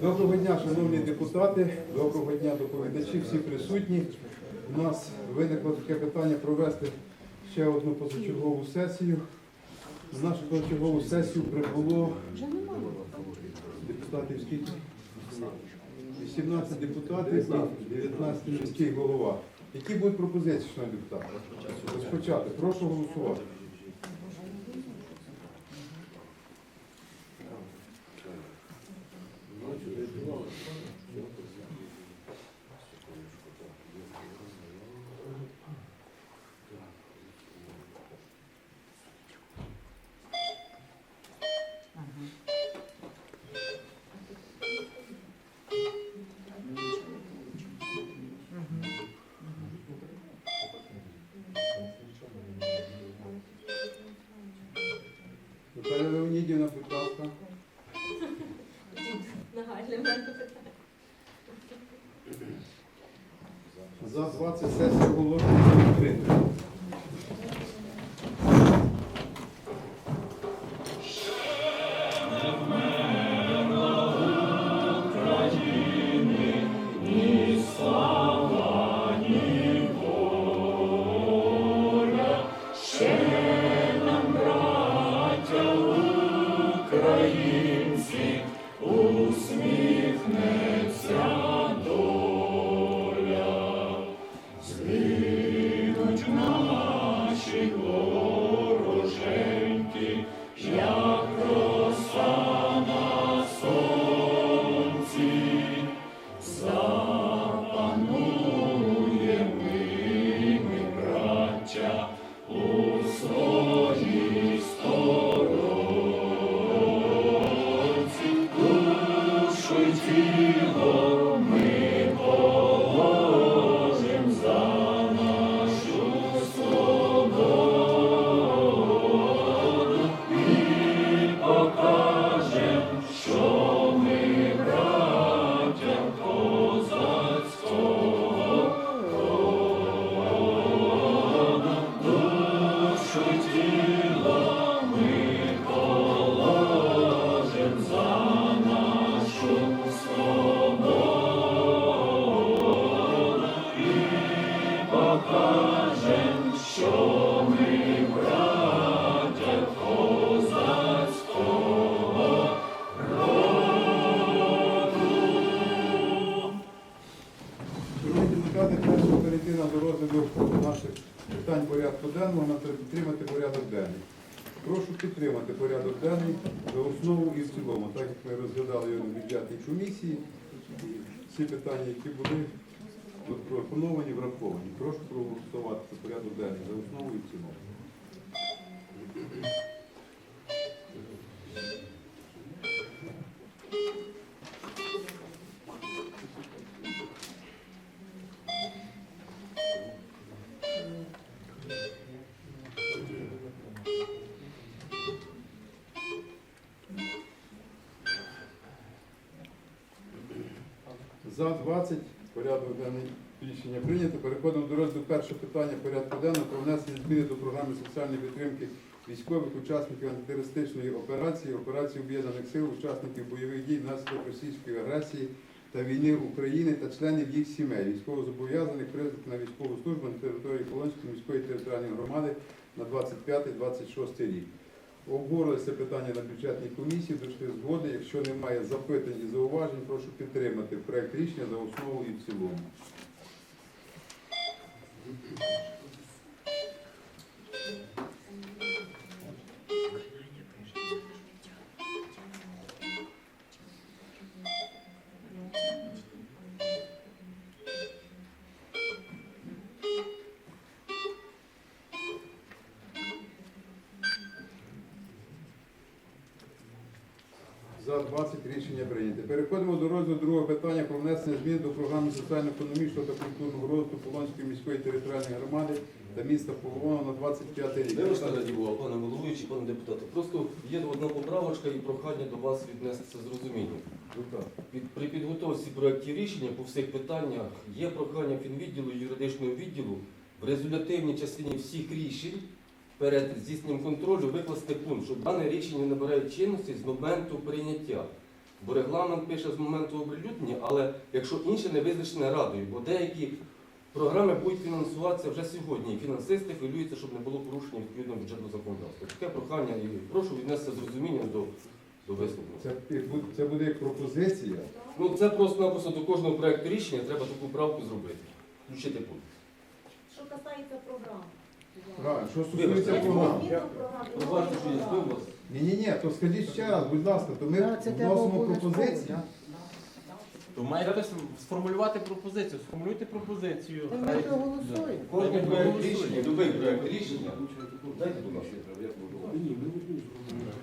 Доброго дня, шановні депутати, доброго дня, доповідачі, всі присутні. У нас виникло таке питання провести ще одну позачергову сесію. На нашу позачергову сесію прибуло депутатів скільки? 18 депутатів і 19 міський голова. Які будуть пропозиції, шановні депутати? Розпочати. Прошу голосувати. Наталя Леонідівна, будь ласка. Нагальне в мене питання. За за основу і в. За 20 порядок денний рішення прийнято. Переходимо до розгляду першого питання порядку денного про внесення зміни до програми соціальної підтримки військових учасників антитерористичної операції, операції об'єднаних сил, учасників бойових дій внаслідок російської агресії та війни України та членів їх сімей, військовозобов'язаних призваних на військову службу на території Полонської міської територіальної громади на 25-26 рік. Обговорили це питання на бюджетній комісії, дійшли згоди. Якщо немає запитань і зауважень, прошу підтримати проект рішення за основу і в цілому. За 20 рішення прийнято. Переходимо до розгляду другого питання про внесення змін до програми соціально-економічного та культурного розвитку Полонської міської територіальної громади та міста Полона на 25 рік. Вибачте, раді Бога, пане головуючий, пане депутате. Просто є одна поправочка і прохання до вас віднестися з розумінням. Під, при підготовці проєктів рішення по всіх питаннях є прохання фінвідділу юридичного відділу в результативній частині всіх рішень перед здійсненням контролю викласти пункт, що дане рішення набирає чинності з моменту прийняття. Бо регламент пише з моменту оприлюднення, але якщо інше не визначене радою, бо деякі програми будуть фінансуватися вже сьогодні, і фінансисти хвилюються, щоб не було порушення відповідного бюджетного законодавства. Таке прохання і прошу віднести з розумінням до, до висновку. Це, це буде як пропозиція. Ну це просто-напросто до кожного проекту рішення треба таку правку зробити. Включити пункт. Що касається програм. Правильно, що стосується програм. Пробачте, що я збив вас. Ні, ні, ні, то скажіть ще раз, будь ласка, то ми вносимо пропозиції. То маєте сформулювати пропозицію. Сформулюйте пропозицію. Та Ми проголосуємо. Кожен проект рішення, будь-який проект рішення. Дайте, будь ласка.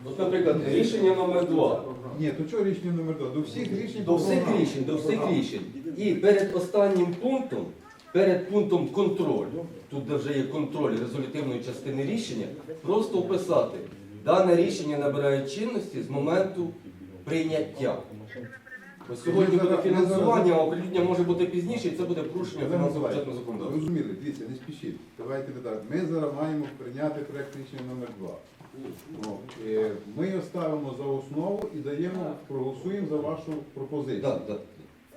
От, наприклад, рішення номер 2 Ні, то чого рішення номер два? До всіх рішень До по всіх програмі. рішень, до всіх рішень. І перед останнім пунктом, перед пунктом контроль, тут де вже є контроль резолютивної частини рішення, просто вписати. Дане рішення набирає чинності з моменту прийняття. Бо сьогодні буде фінансування, а оприлюднення може бути пізніше, і це буде порушення фінансово-бюджетного законодавства. Розуміли, дивіться, не спішіть. Давайте не так. Ми зараз маємо прийняти проект рішення номер 2 Е, Ми його ставимо за основу і даємо, проголосуємо за вашу пропозицію. Так, так.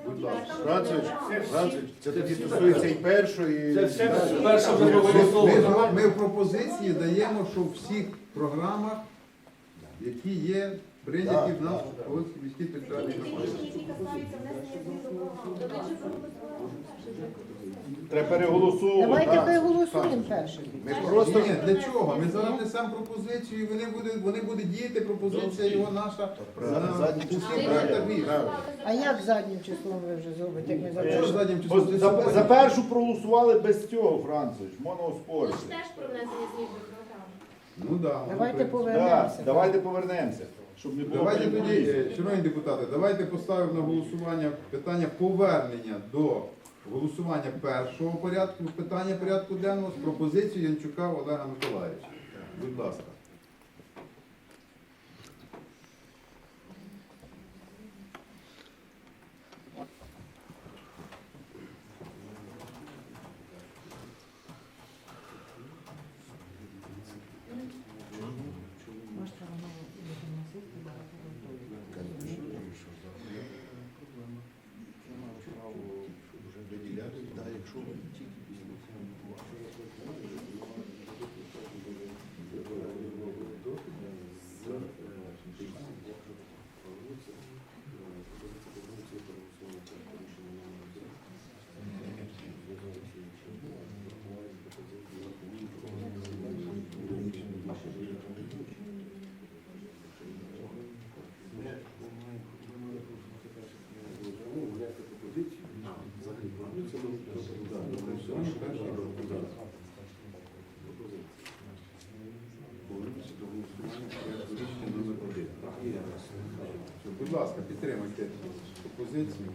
Будь ласка. Францович, Францович, це тоді стосується і першої. Це все перше вже Ми, ми, проголосовано. ми в пропозиції даємо, що в всіх програмах, які є прийняті в нас Полонській міській територіальній громаді. Треба переголосовувати. Давайте переголосуємо перше. Ми просто ні, для чого? Ми зараз несемо пропозицію, і вони будуть, вони будуть діяти, пропозиція його наша на Заднім усіх числом. проектах рішень. А як заднім числом ви вже зробите, як ми Що завжди? заднім числом? за, за першу проголосували без цього, Францович, можна Ми ж теж про внесення змін до. Ну да, Давайте повернемося. Так, давайте повернемося, щоб не було Давайте тоді, е, шановні депутати, давайте поставимо на голосування питання повернення до голосування першого порядку, питання порядку денного з пропозицією Янчука Олега Миколаївича. Будь ласка. Будь ласка, підтримайте пропозицію.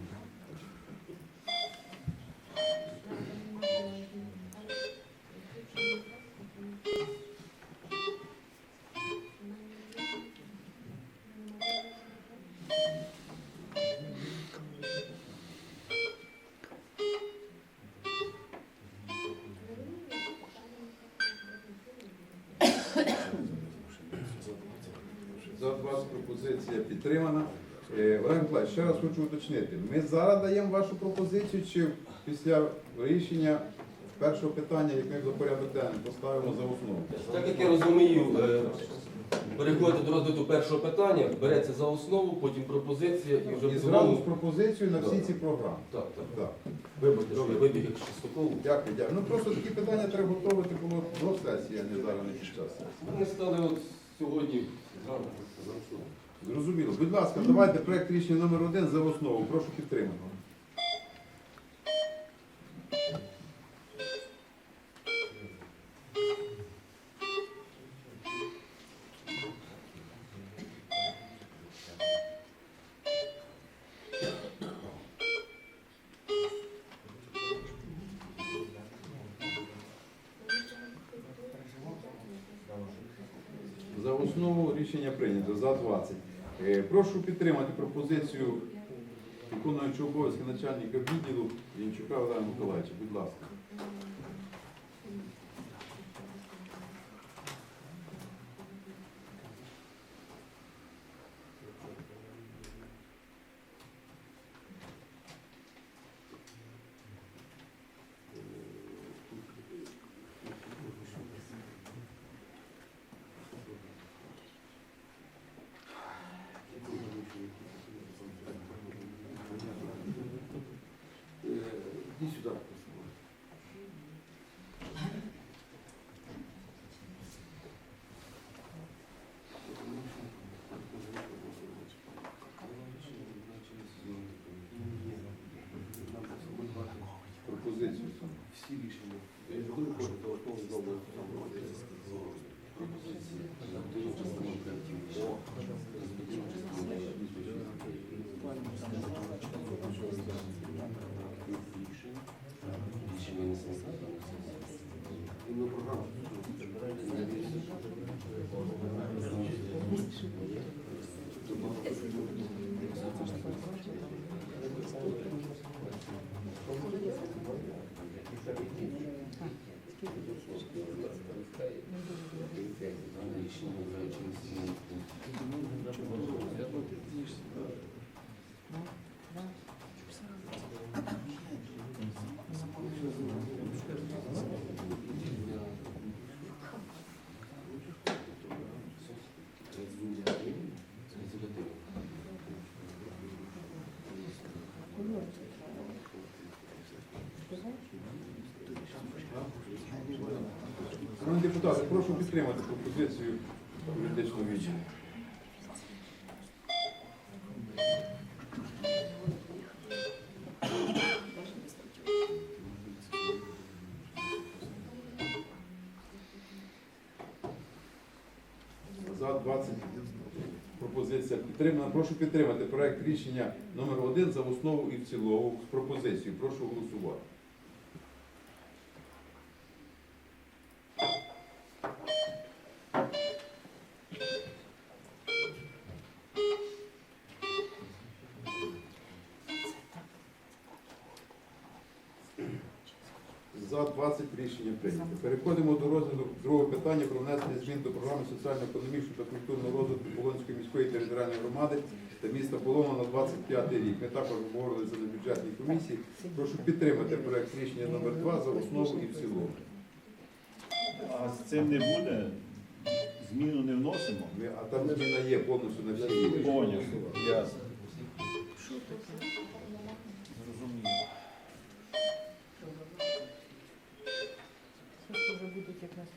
Ще раз хочу уточнити. Ми зараз даємо вашу пропозицію чи після рішення першого питання, як ми за порядок денний, поставимо за основу? Так як я розумію, е, переходити до розгляду першого питання, береться за основу, потім пропозиція і вже І в зразу з цілому. пропозицією на всі ці програми. Так, так. Так. Вибачте, що я вибіг як Шестакову. Дякую, дякую. Ну просто такі питання треба готувати було до сесії, а не зараз не під час сесії. Вони стали от сьогодні зранку. Зрозуміло. Будь ласка, давайте проект рішення номер один за основу. Прошу підтримати. Пропозицію виконуючого обов'язки начальника відділу Янчука Олега Миколаївича. Будь ласка. Всі рішення. Я депутати, прошу підтримати пропозицію юридичного відділу. За 20 пропозиція підтримана. Прошу підтримати проект рішення номер 1 за основу і в цілому з пропозицією. Прошу голосувати. За 20 рішення прийнято. Переходимо до розгляду другого питання про внесення змін до програми соціально-економічного та культурного розвитку Полонської міської територіальної громади та міста Полона на 25 рік. Ми також обговорили це на бюджетній комісії. Прошу підтримати проект рішення номер 2 за основу і в цілому. А з цим не буде? Зміну не вносимо? Ми- А там зміна є повністю на всі. Поняв. Ясно. Це ж вже будуть як на слідчу сесію. то вже будуть.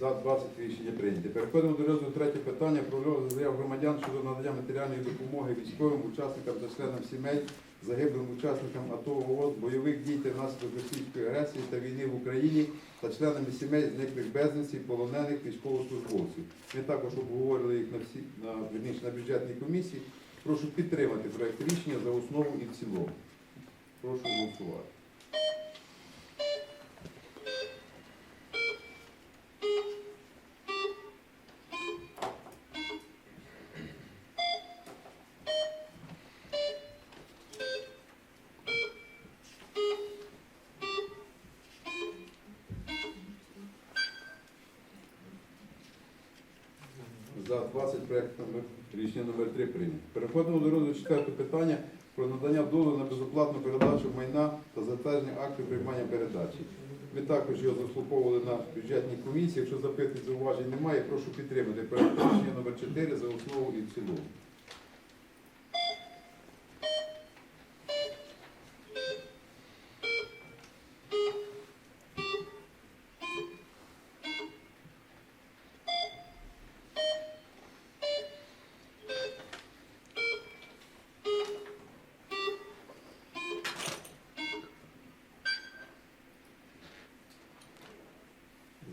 За 20 рішення прийняті. Переходимо до розгляду третє питання про розгляд заяв громадян щодо надання матеріальної допомоги військовим учасникам та членам сімей, загиблим учасникам АТО ООС, бойових дій та внаслідок російської агресії та війни в Україні та членами сімей зниклих безвісті, полонених військовослужбовців. Ми також обговорили їх на всі на, на бюджетній комісії. Прошу підтримати проект рішення за основу і в цілому. Прошу голосувати. За 20 проект номер рішення номер 3 прийнято. Переходимо до розгляду четвертого питання про надання дозволу на безоплатну передачу майна та затвердження актів приймання передачі. Ми також його заслуховували на бюджетній комісії. Якщо запитань зауважень немає, прошу підтримати рішення номер 4 за основу і в цілому.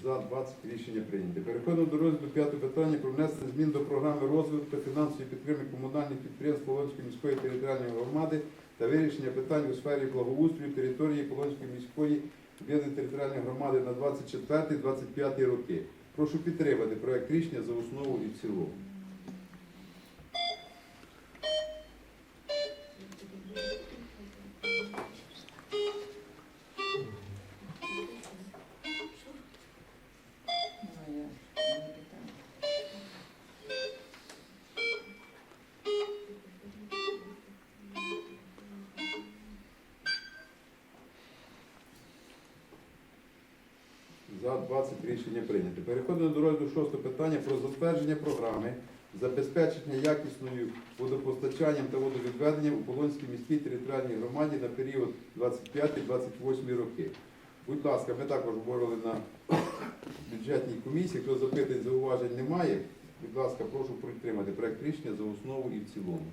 За 20 рішення прийнято. Переходимо до розгляду п'ятого питання про внесення змін до програми розвитку та фінансової підтримки комунальних підприємств Полонської міської територіальної громади та вирішення питань у сфері благоустрою території Полонської міської об'єднаної територіальної громади на 24-25 роки. Прошу підтримати проект рішення за основу і в цілому. За 20 рішення прийнято. Переходимо до розгляду шостого питання про затвердження програми забезпечення якісною водопостачанням та водовідведенням у Полонській міській територіальній громаді на період 25-28 роки. Будь ласка, ми також говорили на бюджетній комісії. Хто запитань зауважень немає, Будь ласка, прошу підтримати проект рішення за основу і в цілому.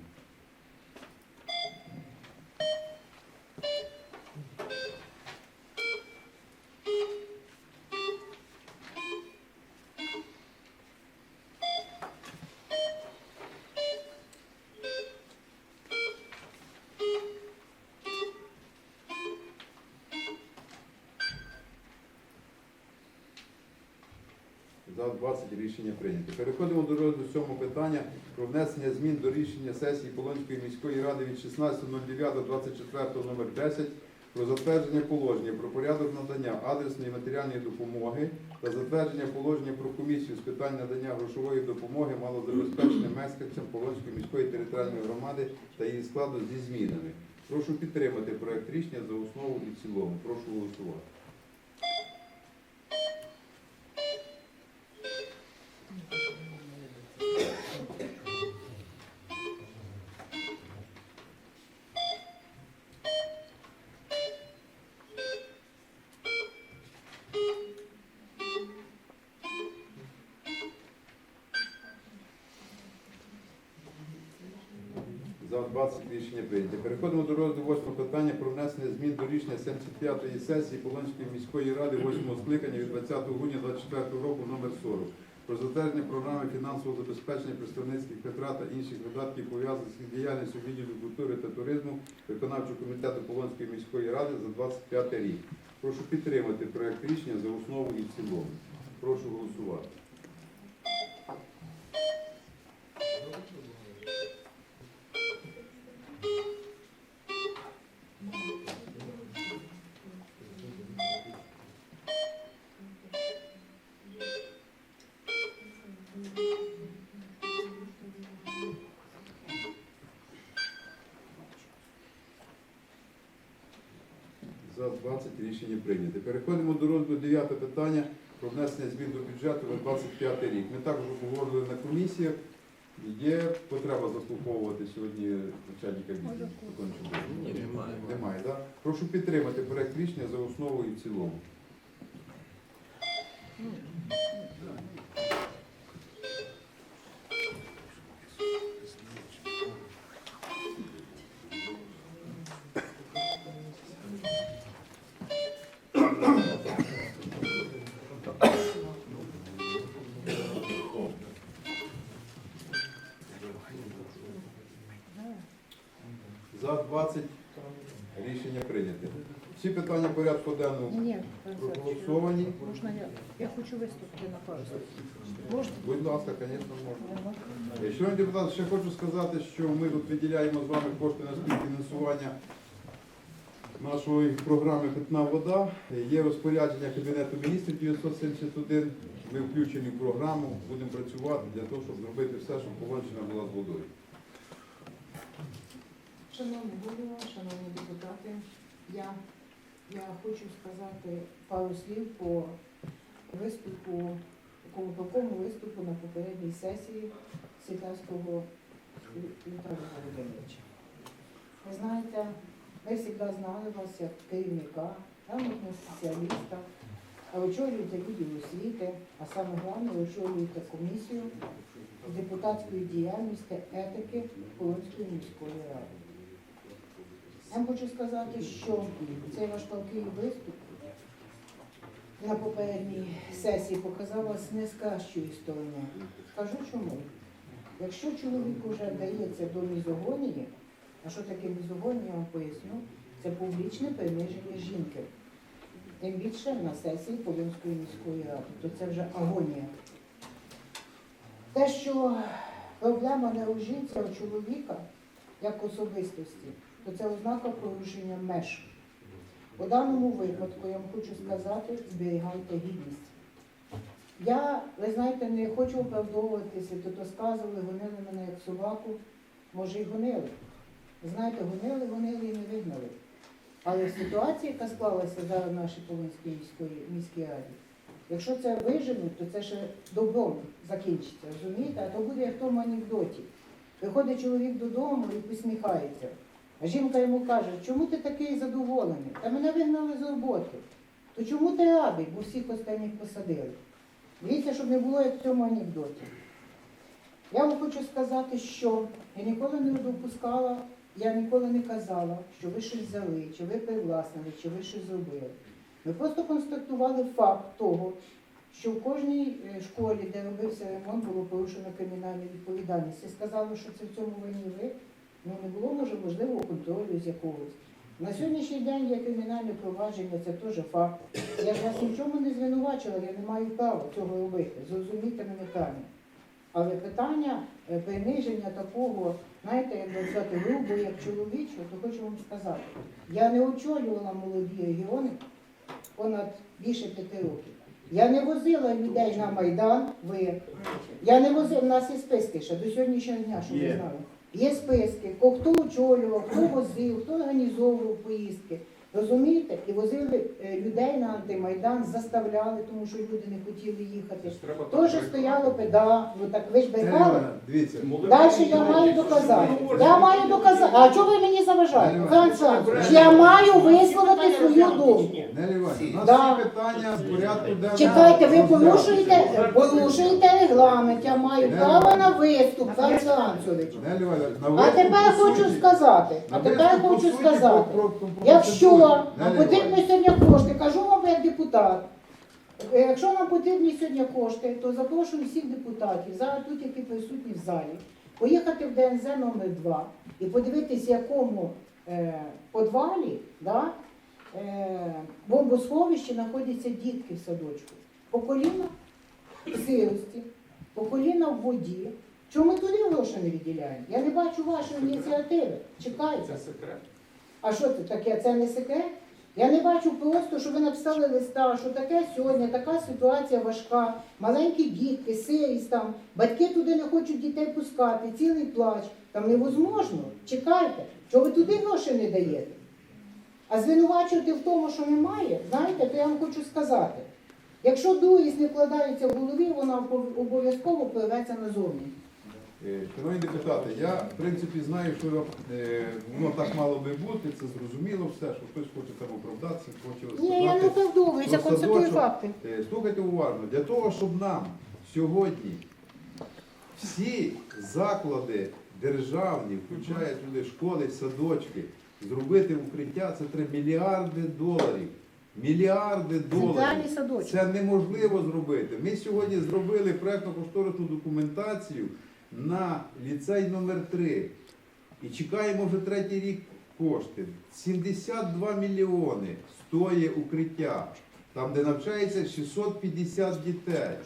Рішення прийнято. Переходимо до розгляду сьомого питання про внесення змін до рішення сесії Полонської міської ради від 16.09.24 номер 10 про затвердження положення про порядок надання адресної матеріальної допомоги та затвердження положення про комісію з питань надання грошової допомоги малозабезпеченим мешканцям Полонської міської територіальної громади та її складу зі змінами. Прошу підтримати проект рішення за основу і в цілому. Прошу голосувати. Рішення прийнято. Переходимо до розгляду восьмого питання про внесення змін до рішення 75-ї сесії Полонської міської ради 8-го скликання від 20 грудня 2024 року номер 40 про затвердження програми фінансового забезпечення представницьких витрат та інших видатків пов'язаних з діяльністю відділу культури та туризму виконавчого комітету Полонської міської ради за 25 рік. Прошу підтримати проект рішення за основу і в цілому. Прошу голосувати. Рішення прийнято. Переходимо до розгляду 9 питання про внесення змін до бюджету на 25 рік. Ми також обговорили на комісіях. Є потреба заслуховувати сьогодні начальника відділу Ні, немає. Немає, так? Прошу підтримати проект рішення за основу і в цілому. За 20 рішення прийняте. Всі питання порядку денного Ні, проголосовані. можна я, я хочу виступити на пару. Можна? Будь ласка, звісно, можна. Е, Шановні депутати, ще хочу сказати, що ми тут виділяємо з вами кошти на співфінансування нашої програми Питна вода. Е, Є розпорядження Кабінету міністрів 971. Ми включені в програму, будемо працювати для того, щоб зробити все, щоб Полонщина була з водою. Шановні голово, шановні депутати, я, я хочу сказати пару слів по виступу, такому виступу на попередній сесії Світланського Віталія Володимировича. Ви знаєте, ми завжди знали вас як керівника, грамотного спеціаліста, а очолюєте відділ освіти, а саме головне, очолюєте комісію депутатської діяльності етики Полонської міської ради. Я хочу сказати, що цей ваш палкий виступ на попередній сесії не з кращої сторони. Скажу чому. Якщо чоловік вже вдається до мізогонії, а що таке мізогонія, я вам поясню, це публічне приниження жінки. Тим більше на сесії Полінської міської ради, то це вже агонія. Те, що проблема не у жінці, а у чоловіка, як особистості, то це ознака порушення меж. У даному випадку я вам хочу сказати, зберігайте гідність. Я, ви знаєте, не хочу оправдовуватися, то то сказували, гонили мене як собаку, може і гонили. Знаєте, гонили, гонили і не вигнали. Але ситуація, яка склалася зараз в нашій Полонській міській раді, якщо це виженуть, то це ще добром закінчиться, розумієте? А то буде як в тому анекдоті. Виходить чоловік додому і посміхається. А жінка йому каже, чому ти такий задоволений? Та мене вигнали з роботи. То чому ти радий, бо всіх останніх посадили? Дивіться, щоб не було як в цьому анекдоті. Я вам хочу сказати, що я ніколи не допускала, я ніколи не казала, що ви щось взяли, чи ви привласнили, чи ви щось зробили. Ми просто констатували факт того, що в кожній е, школі, де робився ремонт, було порушено кримінальну відповідальність. І сказали, що це в цьому винні ви. Ну не було може можливого контролю з якогось. На сьогоднішній день є кримінальне провадження, це теж факт. Я ж вас нічому не звинувачила, я не маю права цього робити. Зрозумійте мене правильно. Але питання е, приниження такого, знаєте, як сказати, грубо, як чоловічого, то хочу вам сказати. Я не очолювала молоді регіони понад більше п'яти років. Я не возила людей на Майдан, ви. Я не возила, у нас є списки ще до сьогоднішнього дня, щоб ви знали. Є списки, хто очолював, хто возив, хто організовував поїздки. Розумієте? І возили е, людей на антимайдан, заставляли, тому що люди не хотіли їхати. Теж стояло педа, ну так ви ж Ірина брехали. Дивіться, Далі я маю доказати. Я маю доказати. А чого ви мені заважаєте? Франц Я маю висловити свою думку. Нелі Іванівна, у нас Да. всі питання з порядку денного. Чекайте, ви порушуєте, порушуєте регламент. Я маю право на виступ, Франц Іванович. Нелі Іванівна, на А виступ тепер по хочу суті. сказати, На а тепер виступ по хочу суті сказати. про- про- про Якщо процедуру. нам потрібні сьогодні кошти, кажу вам як депутат. е, Якщо нам потрібні сьогодні кошти, то запрошую всіх депутатів, зараз тут, які присутні в залі, поїхати в ДНЗ номер 2 і подивитися, в якому е, подвалі да, е, бомбосховищі знаходяться дітки в садочку. По коліна в сирості, по коліна в воді. Чому ми туди гроші не виділяємо? Я не бачу вашої ініціативи. Чекайте. Це секрет. А що це таке? Це не секрет? Я не бачу просто, що ви написали листа, що таке сьогодні, така ситуація важка, маленькі дітки, сирість там, батьки туди не хочуть дітей пускати, цілий плач. Там невозможно. Чекайте, що ви туди гроші не даєте? А звинувачувати в тому, що немає, знаєте, то я вам хочу сказати. Якщо дурість не вкладається в голові, вона обов'язково пливеться назовні. Е, Шановні депутати, я в принципі знаю, що е, воно так мало би бути, це зрозуміло все, що хтось хоче там оправдатися, хоче Ні, я не оправдовуюся, констатую факти. Е, Слухайте уважно, для того, щоб нам сьогодні всі заклади державні, включаючи туди школи, садочки, зробити укриття, це треба мільярди доларів. Мільярди доларів. Це неможливо зробити. Ми сьогодні зробили проєктно-кошторисну документацію на ліцей номер 3 і чекаємо вже третій рік кошти. 72 мільйони стоїть укриття, там, де навчається 650 дітей.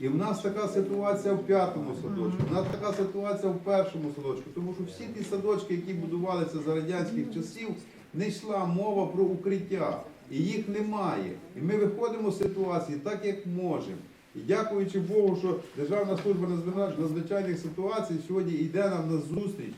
І в нас така ситуація в п'ятому садочку, в нас така ситуація в першому садочку, тому що всі ті садочки, які будувалися за радянських часів, не йшла мова про укриття, і їх немає. І ми виходимо з ситуації так, як можемо. І дякуючи Богу, що Державна служба надзвичайних- ситуацій сьогодні йде нам на зустріч.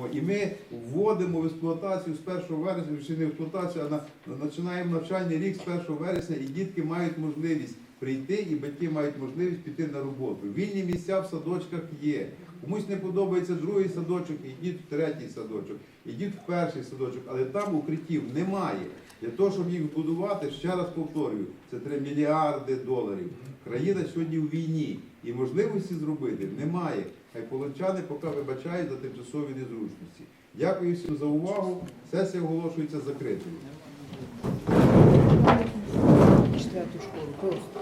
О, і ми вводимо в експлуатацію з 1 вересня, чи не експлуатацію, а на, на- починаємо навчальний рік з 1 вересня, і дітки мають можливість прийти, і батьки мають можливість піти на роботу. Вільні місця в садочках є. Комусь не подобається другий садочок, ідіть в третій садочок, ідіть в перший садочок, але там укриттів немає. Для того, щоб їх збудувати, ще раз повторюю, це 3 мільярди доларів. Країна сьогодні в війні і можливості зробити немає. Хай полончани поки вибачають за тимчасові незручності. Дякую всім за увагу. Сесія оголошується закритою. Четверту школу просто.